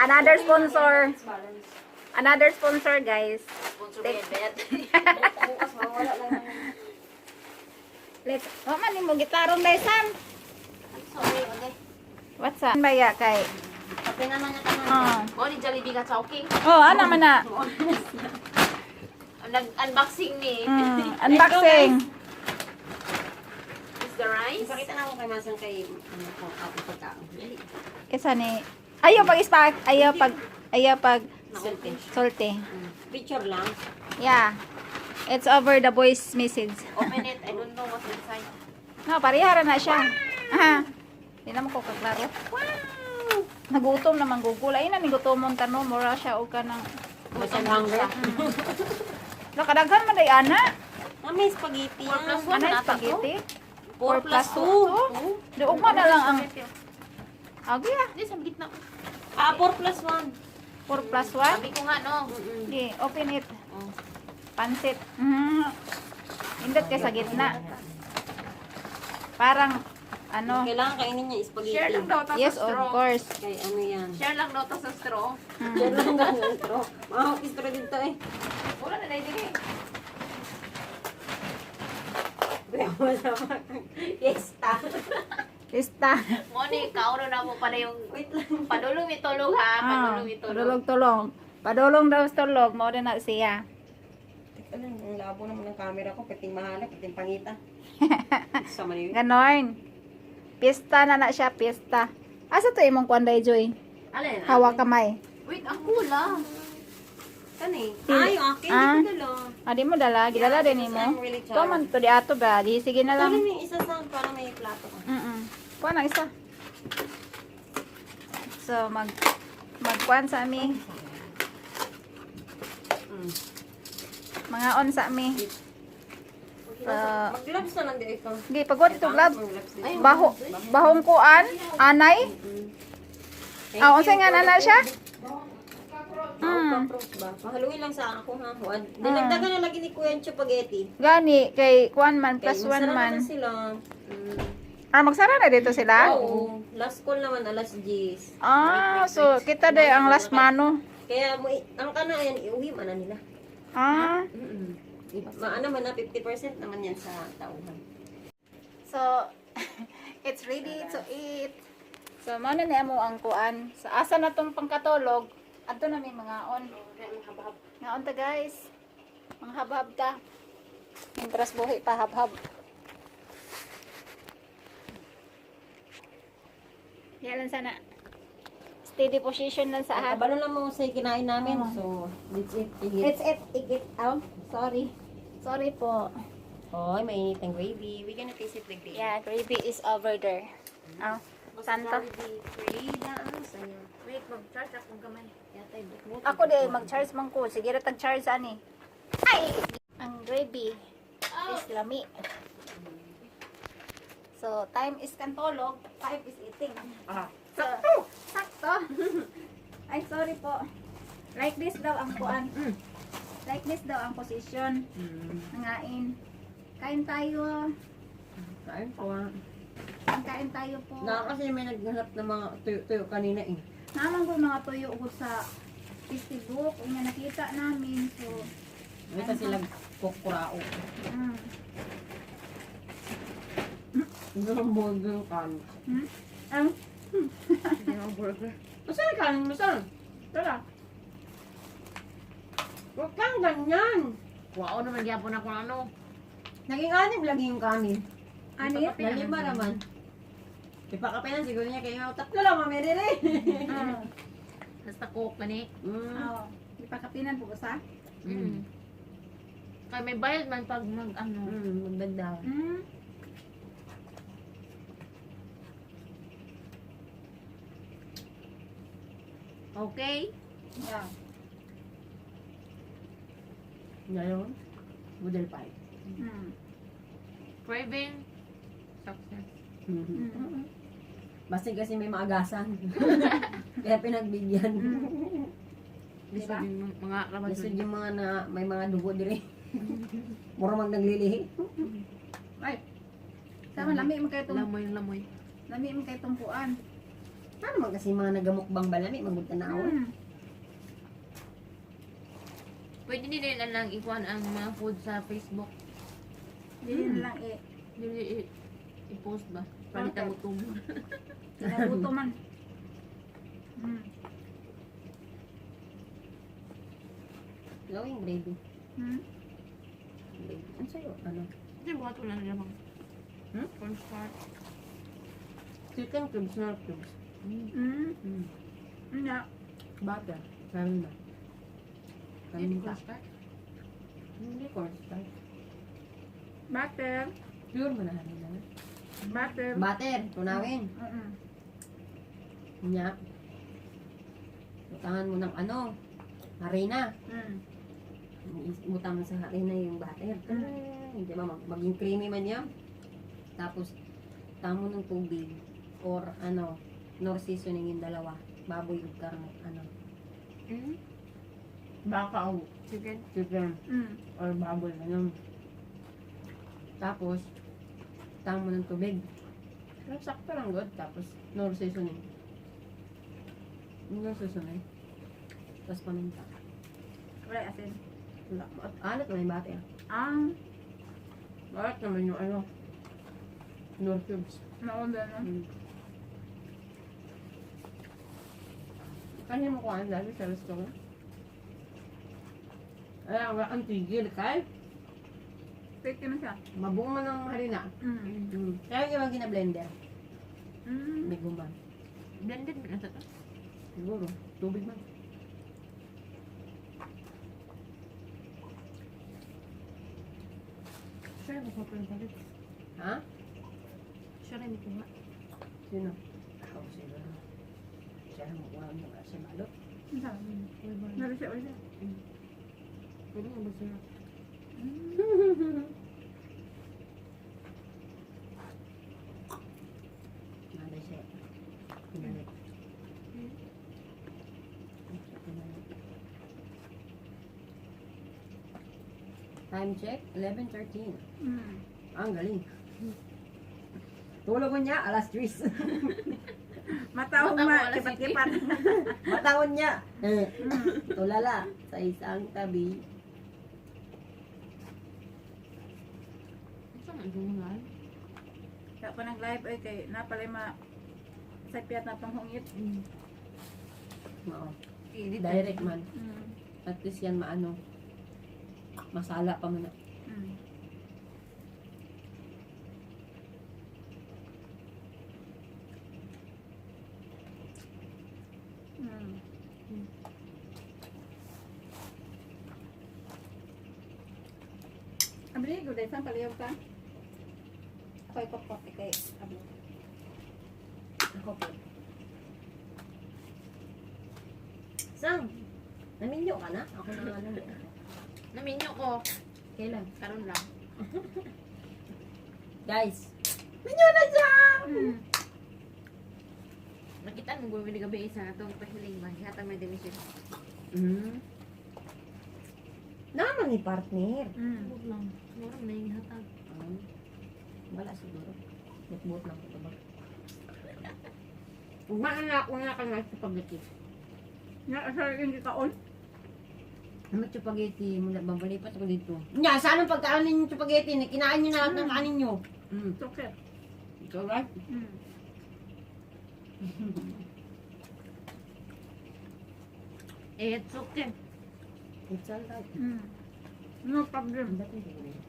Another sponsor. Another sponsor, guys. Sponsor ba yan, Bet? Bukas mawala lang naman. Let's, wa man mo gitarong dai Sam. Sorry, okay. What's up? Baya kay. Kape naman niya ka Ah. Mo ni Jollibee ka chowking. Oh, ano man na. Nag-unboxing ni. Mm, unboxing. Is the rice? Ipakita na ako kay Masang kay ano ko ako pagkaon. Kisa ni Ayaw pag ispak, ayaw pag ayaw pag salty. Picture lang. Yeah. It's over the voice message. Open it. I don't know what's inside. No, parihara na siya. Aha. Di naman ko kaklaro. Wow! Nagutom naman gugula. Ay na ni gutomon tanong mura siya o ka ng Masang hunger. Nakadaghan man day ana. May spaghetti. Four plus yan. one. Ano na yung ata to? spaghetti? 4 plus 2. two. Di ugma na lang ang Agi ah. Hindi, sa gitna. Ah, 4 plus 1. 4 plus 1. Sabi ko nga, no. Mm-mm. Di, open it. Oh. Pansit. Mm. Indot kay sa gitna. Parang ano? Kailangan kainin niya spaghetti. Share lang daw to Yes, sa of straw. course. Kay ano yan. Share lang daw to sa straw. Share lang ganun. Pero, mga istro dito eh. Wala na dahil din Kaya masama. Pista. Moni, kauro na mo pa na yung Wait lang. padulong itulog ha. Ah, Padulong itulog. padulog-tulong. Padulong daw sa tulog. Mo din na siya. Teka lang, ang labo naman ng camera ko. Kating mahala, kating pangita. Sa mali. Ganon. Pista na na siya, pista. Asa to imong kwanday, Joy? Alin? Hawa kamay. Wait, ang kula. Kani? Pili- Ah, yung akin. Ah. Hindi ko dala. Ah, di mo dala. Gidala Yeah, din mo. Really man to di ato ba? Di sige na lang. lang yung isa sa para may plato ko. Mm-mm. Kuha na isa. So, mag magkuan sa ami. Mm. Mga on sa ami. Ah. Mag-gloves na lang di ikaw. Di, pagod ito gloves. Baho, bahong kuan, anay. Ah, unsay nga the- siya? Mm. Mm. ba? Pahaluin lang sa ako ha. Dinagdagan na lagi ni Kuya yung spaghetti. Gani, kay kuan man, plus Kaya one masarap man. na sila. Mm. Ah, magsara na dito sila? Oo. Last call naman, alas 10. Ah, so kita day ang last mano. Kaya mo, ang kana yan, iuwi man na nila. Ah, Mm-mm. Maano man na, 50% naman yan sa tauhan. so it's ready to eat. So, mano na mo ang kuan. Sa asa na tong pangkatulog, adto na may mga on. Nga on ta guys. Mga habhab ta. Mintras buhi pa habhab. Yan lang sana. Steady position lang sa ahab. Kabalo lang mo sa kinain namin. So, that's it. It's it, it, oh, sorry. Sorry po. Hoy, mainit ang gravy. We gonna taste it like this. Yeah, gravy is over there. Oh, santo. Wait, mag-charge akong ibukbuk. Ako din, mag-charge man ko. Sige na tag-charge ani. Ay! Ang gravy is lami. So, time is kantolog, time is eating. Ah. Sakto! Sakto! Ay, sorry po. Like this daw ang kuan. Like this daw ang position. Nangain. Kain tayo. Kain po ah. Kain tayo po. Na kasi may naghanap ng mga tuyo-tuyo kanina eh. Naman ko mga tuyo ugod sa Facebook. Kung nakita namin. So, May kasi sila kukurao. mm. Hindi ang burger kan. Hmm? Ang, Hindi ang burger. Masaan kanin mo saan? tara. Huwag kang ganyan. Wow naman gyapon ako ng ano. Naging anim lagi yung kanin. Anit? Nalima naman. Ipakape na siguro niya kayo. Tatlo lang mamere rin. Ah. Basta cook na ni. Mm. Oo. Ipakapinan po sa? Mm. Kaya may bayad man pag mag ano. Mm, magdagdag. Mm. Okay? Yeah. Ngayon, budel pie. Mm. Craving. Success. Mm. Basta kasi may maagasan. Kaya pinagbigyan. Diba? mga Gusto ramadhan. yung mga na may mga dugo dire. Mura mag naglilihi. Ay. Sama lami mo kayo Lamoy, lamoy. lami mo kayo kuan. Ano man kasi mga nagamukbang balami, magpunta na ako. Mm. Pwede nila lang ikuhan ang mga food sa Facebook. Dili lang eh. Dili i- i-post ba? Palitan mo tubo. Nabuto man. Mm. Gawing gravy. Mm. Gravy. Ano sa'yo? Ano? Hindi, buhat ko lang nila bang. Hmm? Cornstarch. Chicken cubes, not cubes. Mm. Mm. Mm. Butter. Kanin na. Hindi cornstarch. Hindi cornstarch. Butter. Pure manahanin na. Butter. Butter. Tunawin. Mm-mm. Nya. Butangan mo ng ano. Harina. Mm. Butang mo sa harina yung butter. Hindi ba mag- maging creamy man yan. Tapos, tamo ng tubig. Or ano, nor seasoning yung dalawa. Baboy ug karne. Ano. Mm. Baka o Chicken. chicken. Mm. Or baboy. Ano. Tapos, tamo ng tubig. Pero sakto lang good. Tapos, nor seasoning. Nor seasoning. Tapos paminta. Wala asin. Wala. At alat na yung butter. Ang Bakit naman yung ano? Nor cubes. naunda na. Mm. Kanya mo ko ang dali sa restaurant. Ay, wala kang tigil, kay. Pwede na siya. Mabuo man ng harina. Mm. Mm. Kaya yung mga gina-blender. Mm. May gumba. Blended mo na ito. Siguro. Tubig man. Sure, mo pa rin palit. Ha? Sure, mo kuha. Sino? Ako siguro. Siya ang makuha mo na sa malot. Ang sarap. Nari siya, ulit. Pwede mo ba siya? Nada Time check, 11.13. Mm. Ang galing. Tulog niya, alas 3. Matawag Matawag ma, kipat-kipat. Matawan niya. Eh, tulala sa isang tabi. Ito nga, gumangal. Kaya pa nag-live ay kay napalay ma sa piyat na panghungit. Mm. Oo. Edit. Direct man. Mm. At least yan maano. Masala pa man. Mm. Mm. Abli, guday saan paliyaw ka? Ako ay kopkop kay abli. Ako po. Sam, naminyo ka na? Ako na. Naminyo ko. Kailan? Karoon lang. Guys, minyo na siya! Mm. Nakita mo gawin gabi isa na itong pahiling ba? Hatang may demisyon. Mm. Naman ni partner. Mm. Huwag lang. Mura na yung hatag. Um, wala siguro. Butbut lang ko ba? Umana ako nga ka nga sa pagdating. Nga, sorry, hindi Ano spaghetti? Mula babalipat ako dito. Nya, saan ang pagkaanin yung spaghetti? Kinain nyo na lahat ng kanin nyo. Mm. Sukir. It's alright. Mm. Eh, it's okay. It's alright. Mm. No problem. Ang na.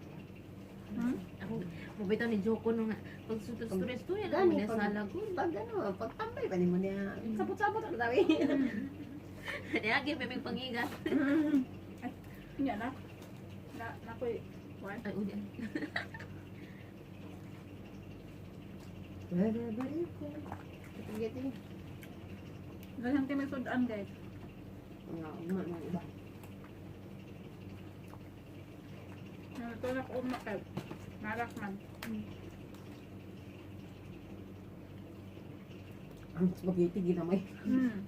Hmm? Ako, mabitaw ni Joko nung. Pag sutos-turis to, yan Gani, ang mga pag, salag ko. pag ano, pagtambay pa ni mo niya. Sabot-sabot ako daw eh. Kaya, may pangiga. Hindi na. Na, na ko One. Ay, uli. Bari, bari ko. Spaghetti. Ganyan kami sudan guys. Nga, uma ng iba. Ito na ko umakal. Marak man. Ang spaghetti ginamay. Mm.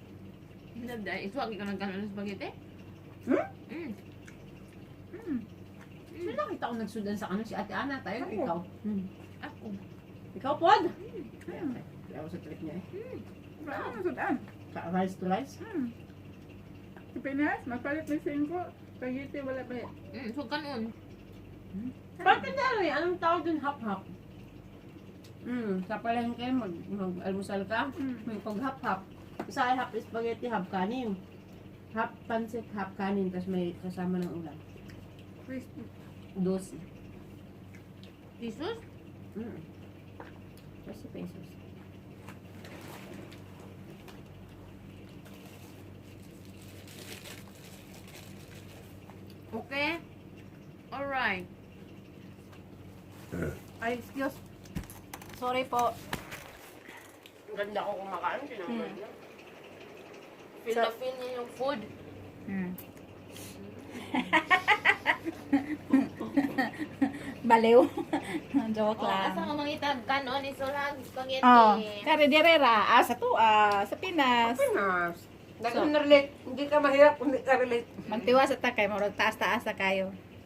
Hinabda, ito ang nagkaroon ng spaghetti? Hmm? Mm. Mm. Sino nakita ko nagsudan sa ano si Ate Ana? Tayo, Ako. ikaw. Hmm. Ako. Ikaw, Pod? Mm. Kaya ako sa trip niya eh. Ano sudan? Ka- Rice to rice? Hmm. Sa Pinas, magpalit ng singko. Spaghetti, wala pa. Mm, so kanon. Bakit na rin? Anong tawag dun? Hap-hap. Hmm, sa palengke, mag, mag-almusal ka, Hmm. may pag-hap-hap. Isa ay hap spaghetti, hap kanin. Hap pancit, hap kanin, tapos may kasama ng ulam. Crispy. Dosi. Jesus? Mm. 20 pesos. Okay? Alright. Ay, excuse. Sorry po. Ang ganda ko kumakain, tinanggal Hmm. na. Feel So- na feel niya yung food. Hmm. Baliw. Joke Oh, asa lang. ka mangitag kanon, isulag, spaghetti. Oh, kare direra. Ah, sa tua, sa Pinas. Pinas. Dahil relate, hindi ka mahirap kung hindi ka relate. Magtiwa sa takay, marag taas-taas na kayo.